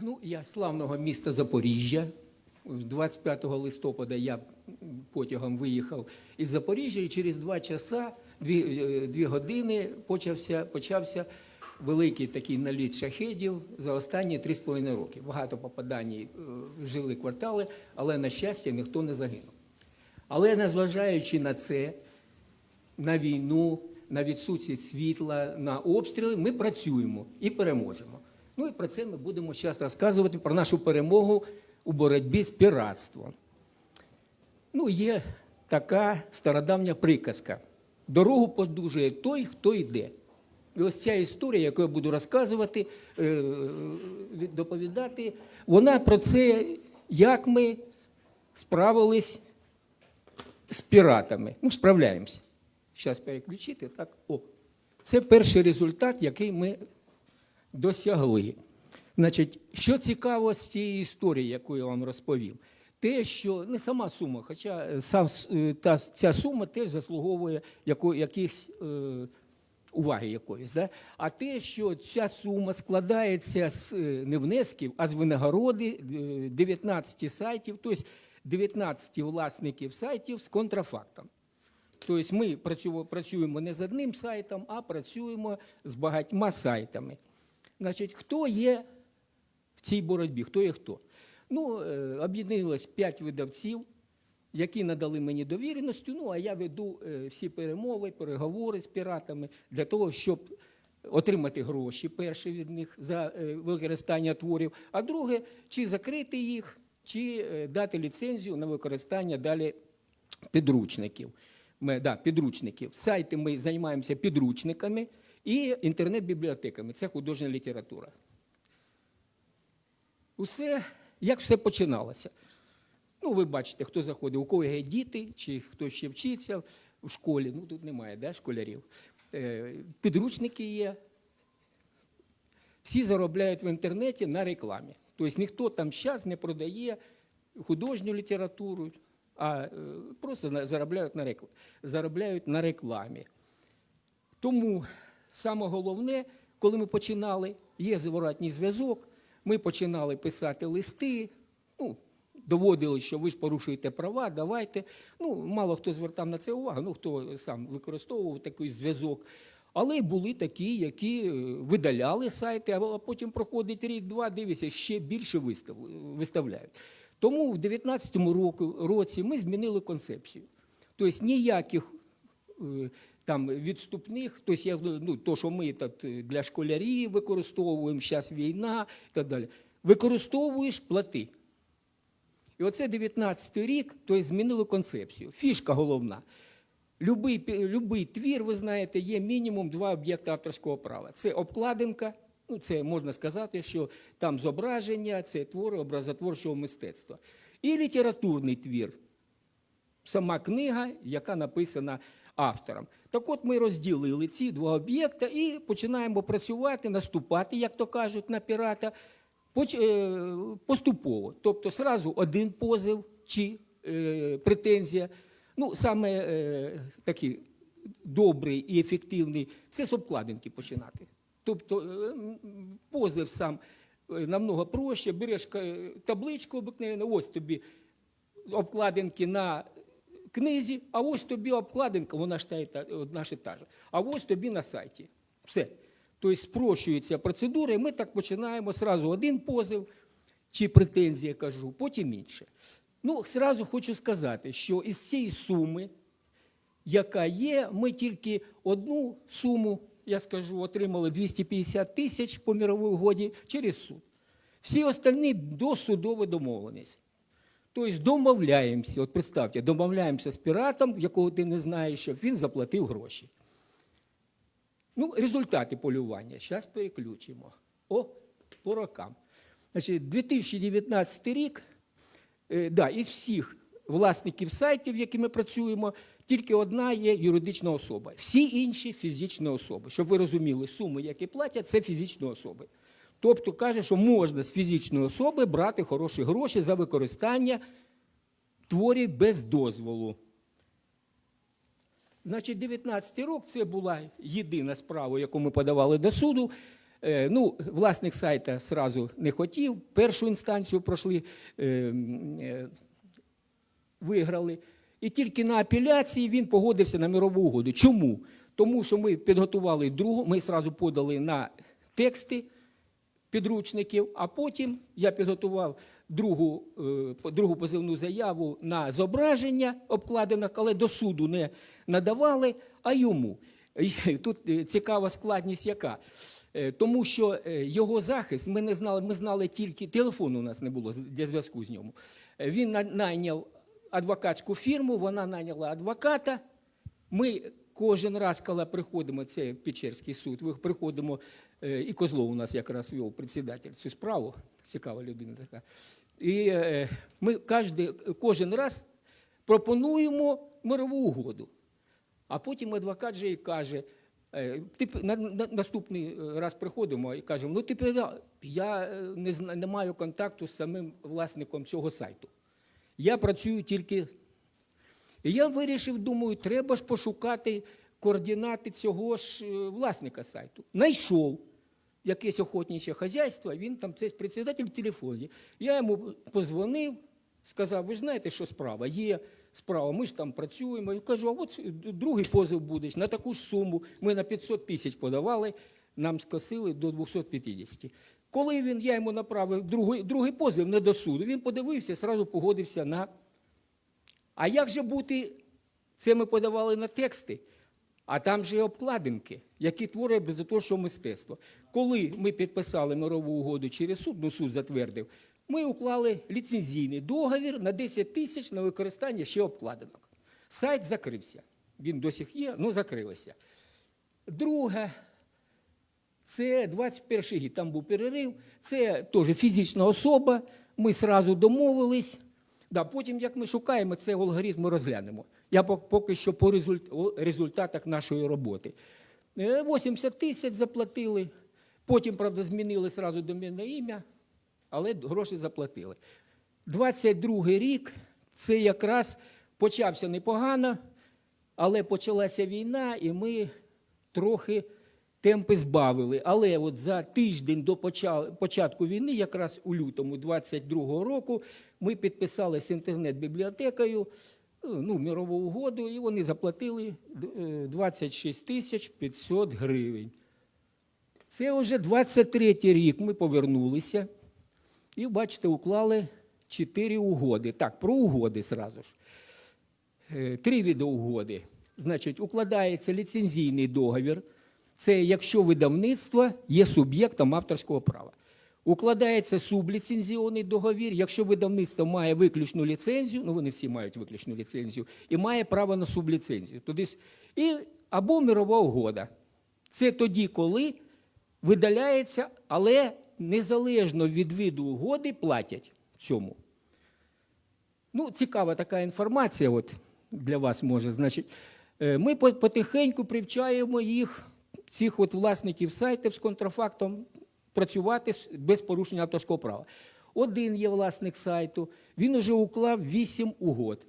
Ну, я славного міста Запоріжжя. 25 листопада я потягом виїхав із Запоріжжя, і через два часа, дві, е, дві години почався, почався великий такий наліт шахедів за останні 3,5 роки. Багато попадань е, жили квартали, але, на щастя, ніхто не загинув. Але незважаючи на це, на війну, на відсутність світла, на обстріли, ми працюємо і переможемо. Ну і про це ми будемо зараз розказувати про нашу перемогу у боротьбі з піратством. Ну, є така стародавня приказка: дорогу подужує той, хто йде. І ось ця історія, яку я буду розказувати, е, доповідати, вона про це, як ми справились з піратами. Ну, справляємося. Зараз переключити. Так, о. Це перший результат, який ми досягли. Значить, що цікаво з цієї історії, яку я вам розповів, те, що не сама сума, хоча сам, е, та, ця сума теж заслуговує яко, якихось е, уваги якоїсь, да? а те, що ця сума складається з е, не внесків, а з винагороди е, 19 сайтів, тобто 19 власників сайтів з контрафактом. Тобто ми працюємо не з одним сайтом, а працюємо з багатьма сайтами. Значить, хто є в цій боротьбі? Хто є хто? Ну, е, об'єдналось п'ять видавців, які надали мені довіреності. Ну, а я веду е, всі перемови, переговори з піратами для того, щоб отримати гроші перші від них за е, використання творів, а друге, чи закрити їх, чи дати ліцензію на використання далі підручників. Ми, да, підручників. Сайти ми займаємося підручниками і інтернет-бібліотеками. Це художня література. Усе, як все починалося. Ну, ви бачите, хто заходить, у кого є діти, чи хто ще вчиться в школі. Ну, тут немає да, школярів. Е, Підручники є. Всі заробляють в інтернеті на рекламі. Тобто ніхто там зараз не продає художню літературу, а е, просто заробляють на рекламі. Тому саме головне, коли ми починали, є зворотній зв'язок, ми починали писати листи, ну, доводили, що ви ж порушуєте права, давайте. Ну, мало хто звертав на це увагу, ну хто сам використовував такий зв'язок. Але були такі, які е, видаляли сайти, а потім проходить рік-два, дивися, ще більше вистав, виставляють. Тому в 2019 році ми змінили концепцію. Тобто ніяких е, там відступних, тобто я, ну, то, що ми тут е, для школярів використовуємо, зараз війна і так далі. Використовуєш, плати. І оце 19 рік, тобто змінили концепцію. Фішка головна. Любий, любий твір, ви знаєте, є мінімум два об'єкти авторського права. Це обкладинка, ну це можна сказати, що там зображення, це твори образотворчого мистецтва. І літературний твір, сама книга, яка написана автором. Так от ми розділили ці два об'єкти і починаємо працювати, наступати, як то кажуть, на пірата е, поступово. Тобто сразу один позив чи е, претензія. Ну, саме е, такий добрий і ефективний це з обкладинки починати. Тобто е, позив сам намного проще, береш табличку обикновену, ось тобі обкладинки на книзі, а ось тобі обкладинка, вона ж та, одна ж та ж. А ось тобі на сайті. Все. Тобто спрощується процедура, і ми так починаємо сразу один позив чи претензія, кажу, потім інше. Ну, сразу хочу сказати, що із цієї суми, яка є, ми тільки одну суму, я скажу, отримали 250 тисяч по мировій угоді через суд. Всі остальні досудова домовленість. Тобто домовляємося, от представте, домовляємося з піратом, якого ти не знаєш, щоб він заплатив гроші. Ну, результати полювання. Зараз переключимо. О, по рокам. Значить, 2019 рік, е, да, із всіх власників сайтів, які ми працюємо, тільки одна є юридична особа. Всі інші фізичні особи. Щоб ви розуміли, суми, які платять, це фізичні особи. Тобто каже, що можна з фізичної особи брати хороші гроші за використання творів без дозволу. Значить, 19 рік це була єдина справа, яку ми подавали до суду. Е, Ну, власник сайта сразу не хотів. Першу інстанцію пройшли, е, м, е, виграли. І тільки на апеляції він погодився на мирову угоду. Чому? Тому що ми підготували другу, ми сразу подали на тексти підручників, а потім я підготував другу, е, другу позивну заяву на зображення обкладинок, але до суду не надавали, а йому. Тут е, цікава складність яка. Е, Тому що його захист, ми не знали, ми знали тільки телефону у нас не було для зв'язку з ньому. Він найняв адвокатську фірму, вона найняла адвоката. Ми кожен раз, коли приходимо, це Печерський суд, ви приходимо, е, і Козлов у нас якраз вів председатель цю справу, цікава людина така. І е, ми кожен, раз пропонуємо мирову угоду. А потім адвокат же і каже, е, ти на, на, наступний раз приходимо і кажемо, ну ти я не, не маю контакту з самим власником цього сайту. Я працюю тільки. І я вирішив, думаю, треба ж пошукати координати цього ж е, власника сайту. Найшов якесь охотниче хазяйство, він там це председатель в телефоні. Я йому позвонив, сказав, ви знаєте, що справа? Є справа, ми ж там працюємо. Я кажу, а от другий позов будеш на таку ж суму. Ми на 500 тисяч подавали, нам скосили до 250. Коли він, я йому направив другий, другий позов не до суду, він подивився, одразу погодився на. А як же бути, це ми подавали на тексти, а там же є обкладинки, які творять без того, що мистецтво. Коли ми підписали мирову угоду через суд, ну суд затвердив, ми уклали ліцензійний договір на 10 тисяч на використання ще обкладинок. Сайт закрився. Він досі є, ну закрилося. Друге, це 21 рік, там був перерив, це теж фізична особа, ми сразу домовились. Да, потім, як ми шукаємо, цей алгоритм ми розглянемо. Я поки що по результатах нашої роботи. Е, 80 тисяч заплатили, потім, правда, змінили сразу домінне ім'я, але гроші заплатили. 22 рік це якраз почався непогано, але почалася війна, і ми трохи темпи збавили. Але от за тиждень до початку війни, якраз у лютому 22-го року, ми підписали з інтернет-бібліотекою е, ну, мирову угоду, і вони заплатили е, 26 тисяч 500 гривень. Це вже 23-й рік ми повернулися і, бачите, уклали 4 угоди. Так, про угоди зразу ж. Е, Три види угоди. Значить, укладається ліцензійний договір. Це якщо видавництво є суб'єктом авторського права. Укладається субліцензіонний договір, якщо видавництво має виключну ліцензію, ну вони всі мають виключну ліцензію, і має право на субліцензію. Туди, і, або мирова угода. Це тоді, коли видаляється, але незалежно від виду угоди платять цьому. Ну, цікава така інформація от, для вас може. Значить, е, ми потихеньку привчаємо їх, цих от власників сайтів з контрафактом, працювати без порушення авторського права. Один є власник сайту, він вже уклав 8 угод.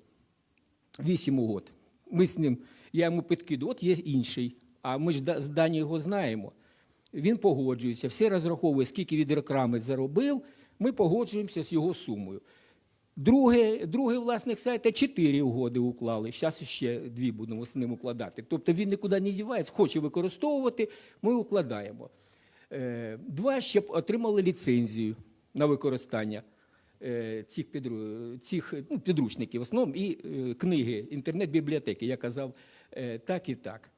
8 угод. Ми з ним, я йому підкидую, от є інший, а ми ж з Дані його знаємо. Він погоджується, все розраховує, скільки від реклами заробив, ми погоджуємося з його сумою. Друге, другий власник сайту чотири угоди уклали. Зараз ще дві будемо з ним укладати. Тобто він нікуди не дівається, хоче використовувати, ми укладаємо. Е, Два ще отримали ліцензію на використання е, цих, підру- цих ну, підручників, в основному і е, книги, інтернет-бібліотеки. Я казав так і так.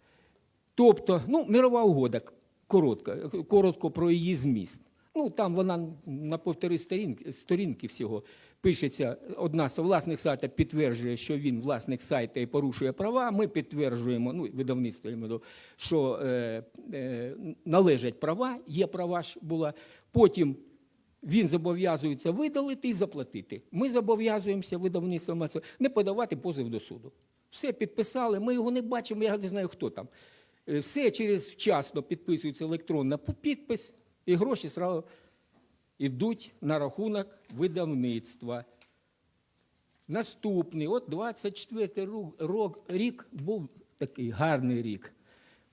Тобто, ну, мирова угода, коротко, коротко про її зміст. Ну, там вона на півтори сторінки, сторінки всього пишеться. Одна з власник сайта підтверджує, що він власник сайта і порушує права. Ми підтверджуємо, ну, видавництво, що е, е, належать права, є права ж була. Потім він зобов'язується видалити і заплатити. Ми зобов'язуємося видавництвом не подавати позов до суду. Все підписали, ми його не бачимо, я не знаю, хто там. Е, Все через вчасно підписується електронна підпис, і гроші сразу йдуть на рахунок видавництва. Наступний, от 24 рок, рік був такий гарний рік.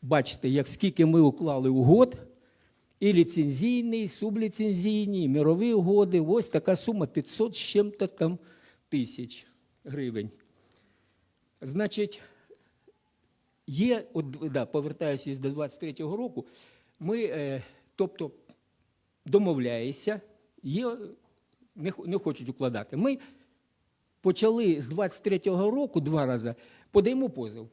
Бачите, як скільки ми уклали угод, і ліцензійні, і субліцензійні, і мірові угоди. Ось така сума 500 з чим-то там тисяч гривень. Значить, є, от, да, повертаюся до 23-го року, ми, е, тобто, домовляєшся, є, не, не хочуть укладати. Ми почали з 23-го року два рази, подаємо позов.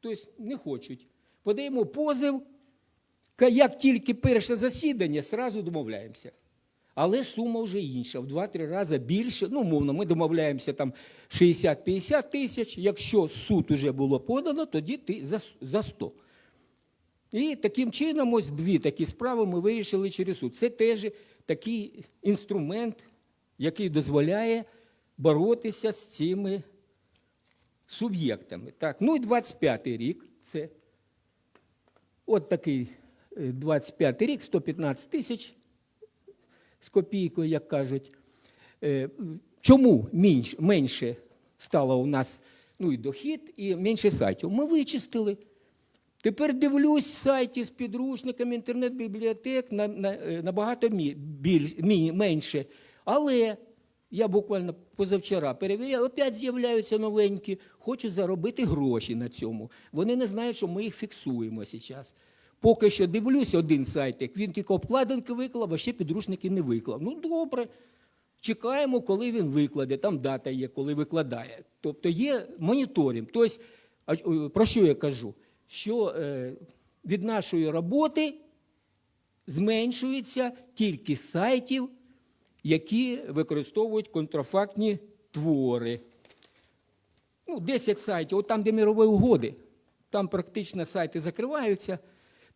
Тобто не хочуть. Подаємо позов, як тільки перше засідання, зразу домовляємося. Але сума вже інша, в 2-3 рази більше. Ну, мовно, ми домовляємося там 60-50 тисяч. Якщо суд вже було подано, тоді ти за 100. І таким чином, ось дві такі справи ми вирішили через суд. Це теж такий інструмент, який дозволяє боротися з цими суб'єктами. Так, ну і 25-й рік це от такий е, 25-й рік, 115 тисяч з копійкою, як кажуть. Е, Чому менш, менше стало у нас ну, і дохід, і менше сайтів? Ми вичистили. Тепер дивлюсь сайті з підручниками інтернет-бібліотек е, набагато менше. Але я буквально позавчора перевіряв, опять з'являються новенькі, хочуть заробити гроші на цьому. Вони не знають, що ми їх фіксуємо зараз. Поки що дивлюсь один сайтик, він тільки обкладинки виклав, а ще підручники не виклав. Ну, добре. Чекаємо, коли він викладе, там дата є, коли викладає. Тобто є моніторинг. Тобто, про що я кажу? Що е, від нашої роботи зменшується кількість сайтів, які використовують контрафактні твори. Ну, 10 сайтів, от там, де мирові угоди, там практично сайти закриваються,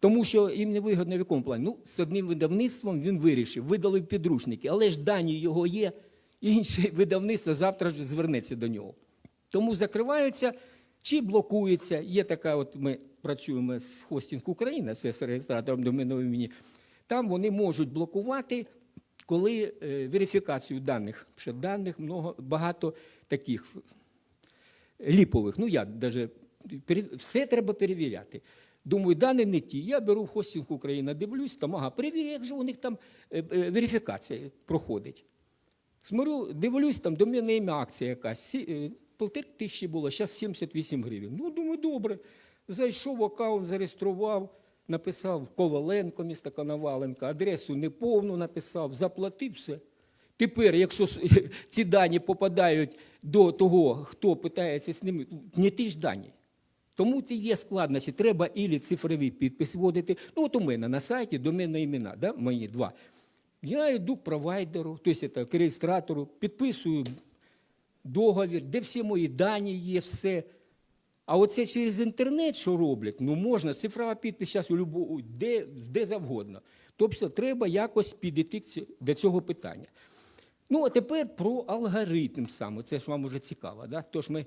тому що їм не вигодно в якому плані. Ну, з одним видавництвом він вирішив, видали підручники, але ж дані його є, інше видавництво завтра ж звернеться до нього. Тому закриваються чи блокуються. Є така, от ми працюємо з Хостінг Україна, з реєстратором доменного імені. Там вони можуть блокувати, коли е, верифікацію даних, що даних много, багато таких ліпових. Ну, я пере- все треба перевіряти. Думаю, дані не ті. Я беру в хостинг Україна, дивлюсь, там, ага, перевірю, як же у них там е, е, верифікація проходить. Смотрю, дивлюсь, там доменне ім'я акція якась. Е, Полтори тисячі було, зараз 78 гривень. Ну, думаю, добре. Зайшов аккаунт, зареєстрував, написав Коваленко, місто Коноваленко, адресу неповну написав, заплатив все. Тепер, якщо ці дані попадають до того, хто питається з ними, не ті ж дані. Тому це є складності. Треба ілі цифровий підпис вводити. Ну, от у мене на сайті доменні імена, да, мої два. Я йду к провайдеру, тобто к реєстратору, підписую договір, де всі мої дані є, все. А оце через інтернет, що роблять, ну можна, цифрова підпис зараз у любу, де, де завгодно. Тобто треба якось підійти до цього питання. Ну, а тепер про алгоритм саме. Це ж вам уже цікаво. Да? Тож ми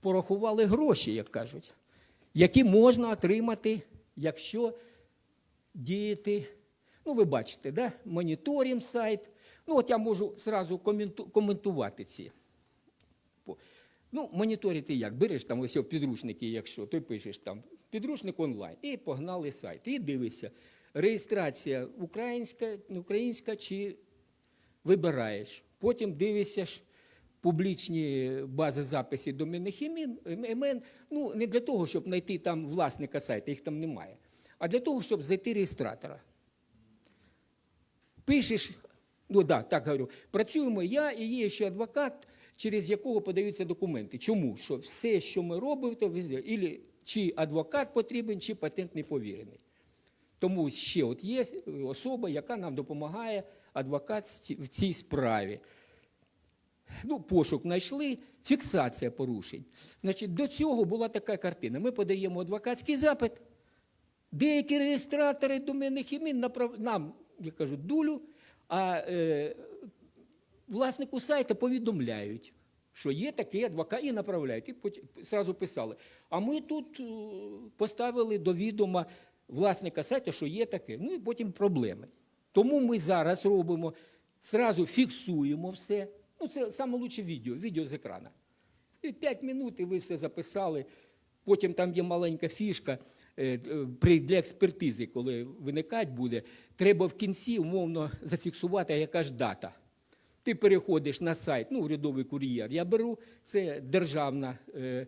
порахували гроші, як кажуть, які можна отримати, якщо діяти. Ну, ви бачите, да? моніторинг сайт. Ну, от я можу зразу коментувати ці. Ну, моніторити як? Береш там ось підручники, якщо, ти пишеш там підручник онлайн, і погнали сайт, і дивишся, реєстрація українська, українська чи вибираєш. Потім дивишся публічні бази записів доменних імен. Ну, не для того, щоб знайти там власника сайту, їх там немає, а для того, щоб знайти реєстратора. Пишеш, ну да, так говорю, працюємо я і є ще адвокат, через якого подаються документи. Чому? Що все, що ми робимо, то. Ілі чи адвокат потрібен, чи патентний повірений. Тому ще от є особа, яка нам допомагає, адвокат в цій справі. Ну, пошук знайшли, фіксація порушень. Значить, до цього була така картина. Ми подаємо адвокатський запит. Деякі реєстратори доменних імен нам, я кажу, дулю, а е, власнику сайту повідомляють, що є такий адвокат і направляють. І потім зразу писали. А ми тут е, поставили до відома власника сайту, що є таке. Ну і потім проблеми. Тому ми зараз робимо, зразу фіксуємо все. Ну, це лучше відео, відео з екрана. І 5 минут, і ви все записали. Потім там є маленька фішка. е, е, для експертизи, коли виникати буде, треба в кінці умовно зафіксувати, яка ж дата. Ти переходиш на сайт, ну, урядовий кур'єр. Я беру, це державна е,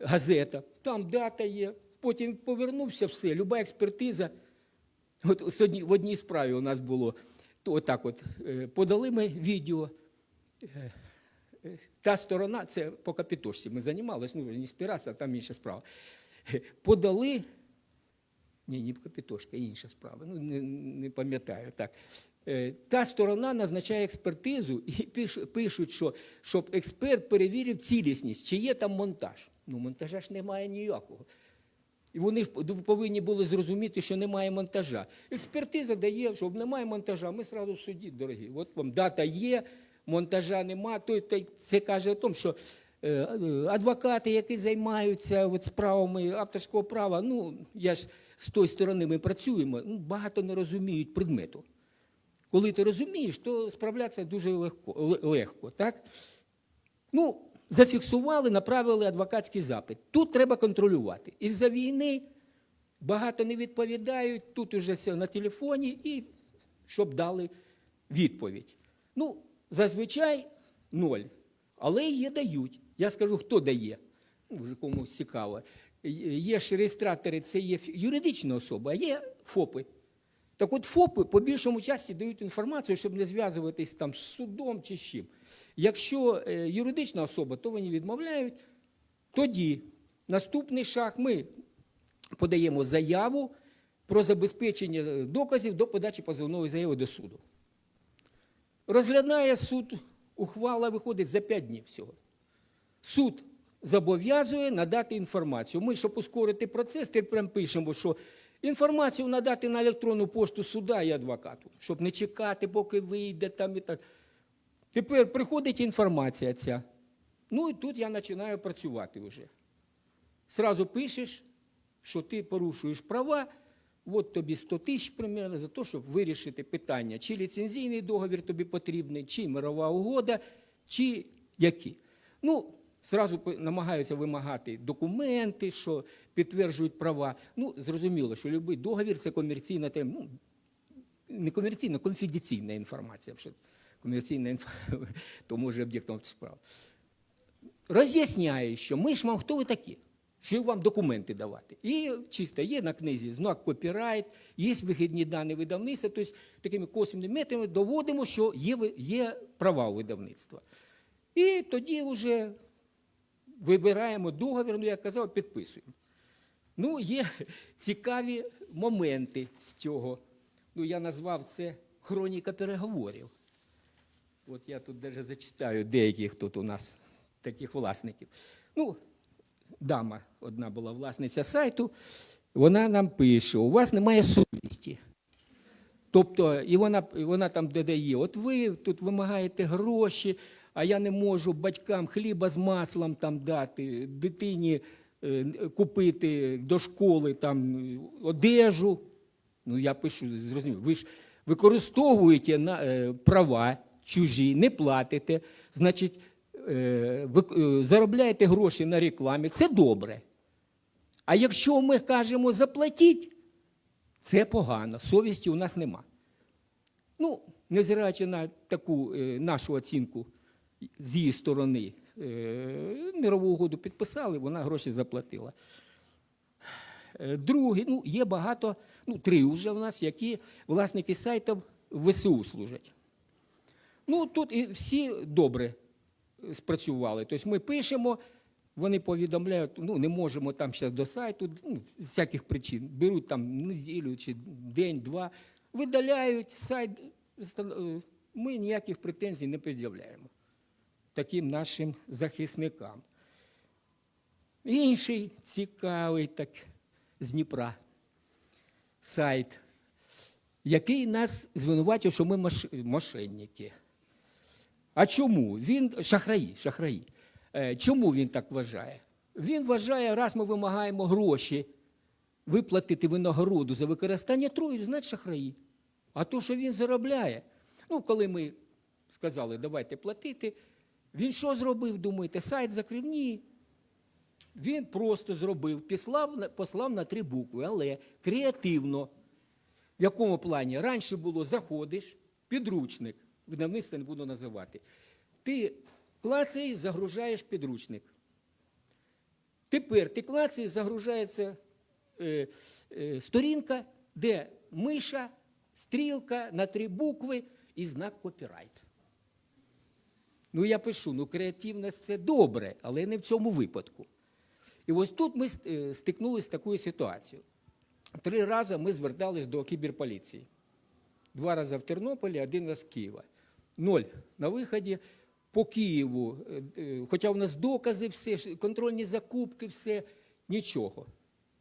газета, там дата є, потім повернувся, все, люба експертиза. От сьогодні в одній справі у нас було, то отак от, е, подали ми відео. е, е, Та сторона, це по капітошці ми займалися, ну, не спіраса, там інша справа. Е, Подали, ні, не капітошка, інша справа, ну, не, не пам'ятаю так. Е, Та сторона назначає експертизу і пиш- пишуть, що щоб експерт перевірив цілісність, чи є там монтаж. Ну, монтажа ж немає ніякого. І вони ж повинні були зрозуміти, що немає монтажа. Експертиза дає, що немає монтажа, ми одразу в суді, дорогі. От вам дата є, монтажа нема. То це каже о тому, що е, е, адвокати, які займаються от справами авторського права, ну я ж з тої сторони ми працюємо, ну, багато не розуміють предмету. Коли ти розумієш, то справлятися дуже легко. легко так? Ну, зафіксували, направили адвокатський запит. Тут треба контролювати. Із-за війни багато не відповідають, тут уже все на телефоні, і щоб дали відповідь. Ну, зазвичай ноль, але є дають. Я скажу, хто дає. Ну, вже комусь цікаво. Є ж реєстратори, це є юридична особа, а є ФОПи. Так от ФОПи по більшому часті дають інформацію, щоб не зв'язуватись там з судом чи з чим. Якщо е, юридична особа, то вони відмовляють. Тоді наступний шаг ми подаємо заяву про забезпечення е, доказів до подачі позовної заяви до суду. Розглядає суд, ухвала виходить за 5 днів всього. Суд зобов'язує надати інформацію. Ми, щоб ускорити процес, тепер пишемо, що інформацію надати на електронну пошту суда і адвокату, щоб не чекати, поки вийде там і так. Тепер приходить інформація ця. Ну і тут я починаю працювати вже. Сразу пишеш, що ти порушуєш права, от тобі 100 тисяч примерно за те, щоб вирішити питання, чи ліцензійний договір тобі потрібний, чи мирова угода, чи які. Ну, Зразу намагаються вимагати документи, що підтверджують права. Ну, зрозуміло, що будь-який договір це комерційна тема. Ну, не комерційна, конфіденційна інформація. Комерційна інформація, то може об'єктом справи. Роз'ясняє, що ми ж вам хто ви такі, що вам документи давати. І чисто є на книзі знак копірайт, є вихідні дані видавництва, тобто такими косвенними методами доводимо, що є, є права у видавництва. І тоді вже вибираємо договір, ну, як казав, підписуємо. Ну, є цікаві моменти з цього. Ну, я назвав це хроніка переговорів. От я тут навіть зачитаю деяких тут у нас таких власників. Ну, дама одна була власниця сайту, вона нам пише: у вас немає совісті. Тобто, і вона, і вона там додає, от ви тут вимагаєте гроші, а я не можу батькам хліба з маслом там дати, дитині купити до школи там е, одежу. Ну, я пишу, зрозумів, ви ж використовуєте на, е, права чужі, не платите, значить, е, ви е, заробляєте гроші на рекламі, це добре. А якщо ми кажемо заплатіть, це погано, совісті у нас нема. Ну, незважаючи на таку е, нашу оцінку з її сторони, е, мирову угоду підписали, вона гроші заплатила. Е, Другий, ну, є багато, ну, три вже в нас, які власники сайтів в ВСУ служать. Ну, тут і всі добре е, спрацювали. Тобто ми пишемо, вони повідомляють, ну, не можемо там зараз до сайту, ну, з всяких причин. Беруть там неділю чи день-два, видаляють сайт. е, Ми ніяких претензій не пред'являємо таким нашим захисникам. Інший цікавий так з Дніпра сайт, який нас звинуватив, що ми мош- мошенники. А чому? Він шахраї, шахраї. Е, Чому він так вважає? Він вважає, раз ми вимагаємо гроші виплатити винагороду за використання трою, значить шахраї. А то, що він заробляє. Ну, коли ми сказали, давайте платити, він що зробив, думаєте, сайт закрив? Ні. Він просто зробив, послав, послав на три букви, але креативно. В якому плані? Раніше було заходиш, підручник, видавництво не буду називати. Ти клацаєш, загружаєш підручник. Тепер ти клацаєш, загружається е, е, сторінка, де миша, стрілка на три букви і знак копірайт. Ну, я пишу, ну креативність це добре, але не в цьому випадку. І ось тут ми е, стикнулися з такою ситуацією. Три рази ми звертались до кіберполіції. Два рази в Тернополі, один раз з Києва. Ноль на виході. По Києву, е, е, хоча в нас докази, все, контрольні закупки, все, нічого.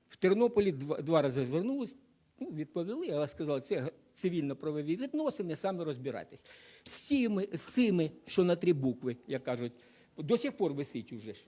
В Тернополі два, два рази звернулись, ну, відповіли, але сказали, це цивільно-правові відносини, саме розбирайтесь. З цими, з цими, що на три букви, як кажуть, до сих пор висить уже ж.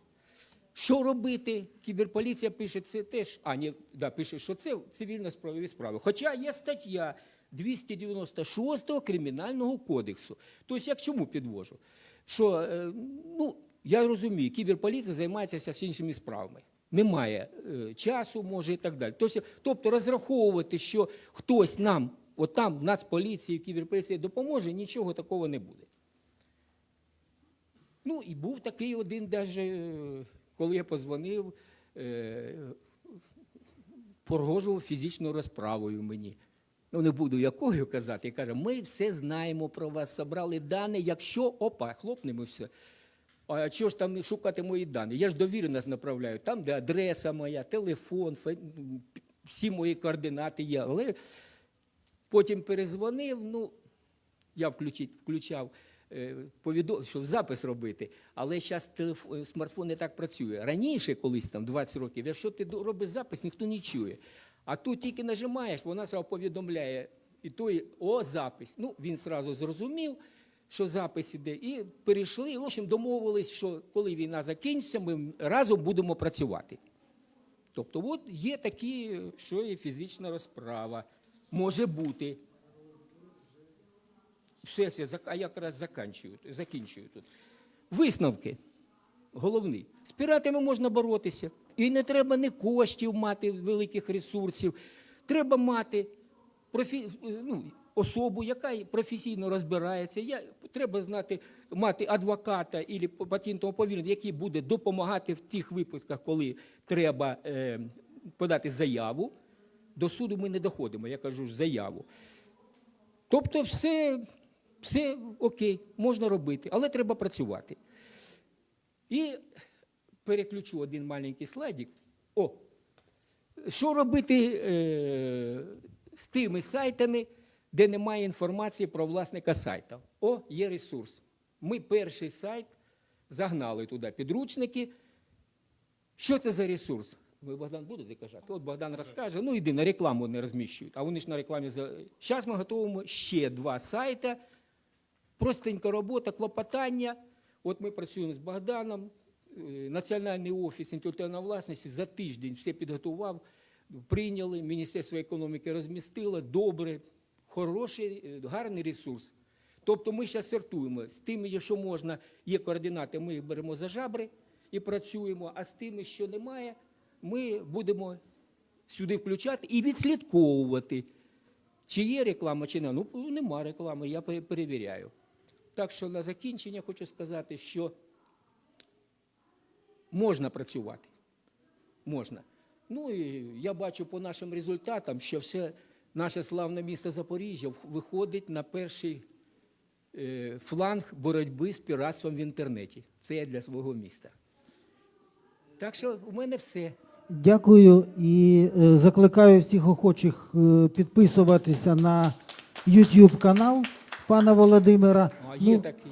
Що робити? Кіберполіція пише це теж, а ні, да, пише, що це цивільно-справові справи. Хоча є стаття 296 Кримінального кодексу. Тобто, я к чому підвожу? Що, е, ну, я розумію, кіберполіція займається з іншими справами. Немає е, часу, може і так далі. Тобто, тобто розраховувати, що хтось нам, от там, в Нацполіції, кіберполіції допоможе, нічого такого не буде. Ну, і був такий один, даже, е, коли я позвонив, е, погрожував фізичною розправою мені. Ну, не буду якою казати. І каже, ми все знаємо про вас, собрали дані, якщо, опа, хлопнемо все. А чого ж там шукати мої дані? Я ж довіреність направляю, там, де адреса моя, телефон, всі мої координати є. Але потім перезвонив, ну, я включав е, повідо- що запис робити, але зараз смартфон не так працює. Раніше, колись там 20 років, якщо ти робиш запис, ніхто не чує. А тут тільки нажимаєш, вона сразу повідомляє, і той о, запис. Ну, він сразу зрозумів, що запис іде, і перейшли. В общем, домовились, що коли війна закінчиться, ми разом будемо працювати. Тобто, от є такі, що і фізична розправа може бути. Все, все, а я якраз закінчую, закінчую тут. Висновки. Головний. З піратами можна боротися. І не треба ні коштів мати, великих ресурсів. Треба мати профі... ну, особу, яка професійно розбирається. Я... Треба знати, мати адвоката або патентного повірення, який буде допомагати в тих випадках, коли треба е, подати заяву. До суду ми не доходимо, я кажу заяву. Тобто, все, все окей, можна робити, але треба працювати. І переключу один маленький слайдик. О, що робити е, з тими сайтами, де немає інформації про власника сайта? О, є ресурс. Ми перший сайт загнали туди підручники. Що це за ресурс? Ви, Богдан, будете казати? От Богдан розкаже, ну іди на рекламу не розміщують, а вони ж на рекламі. Зараз ми готуємо ще два сайти. Простенька робота, клопотання. От ми працюємо з Богданом. Е, Національний офіс інтелектуальної власності за тиждень все підготував, прийняли, Міністерство економіки розмістило. Добре, хороший, е, гарний ресурс. Тобто ми зараз сортуємо з тими, що можна, є координати, ми їх беремо за жабри і працюємо, а з тими, що немає, ми будемо сюди включати і відслідковувати, чи є реклама, чи не. Ну, нема реклами, я перевіряю. Так що на закінчення хочу сказати, що можна працювати. Можна. Ну і я бачу по нашим результатам, що все наше славне місто Запоріжжя виходить на перший е, фланг боротьби з піратством в інтернеті. Це я для свого міста. Так що у мене все. Дякую і е, закликаю всіх охочих е, підписуватися на YouTube канал пана Володимира. А є Ну, такий.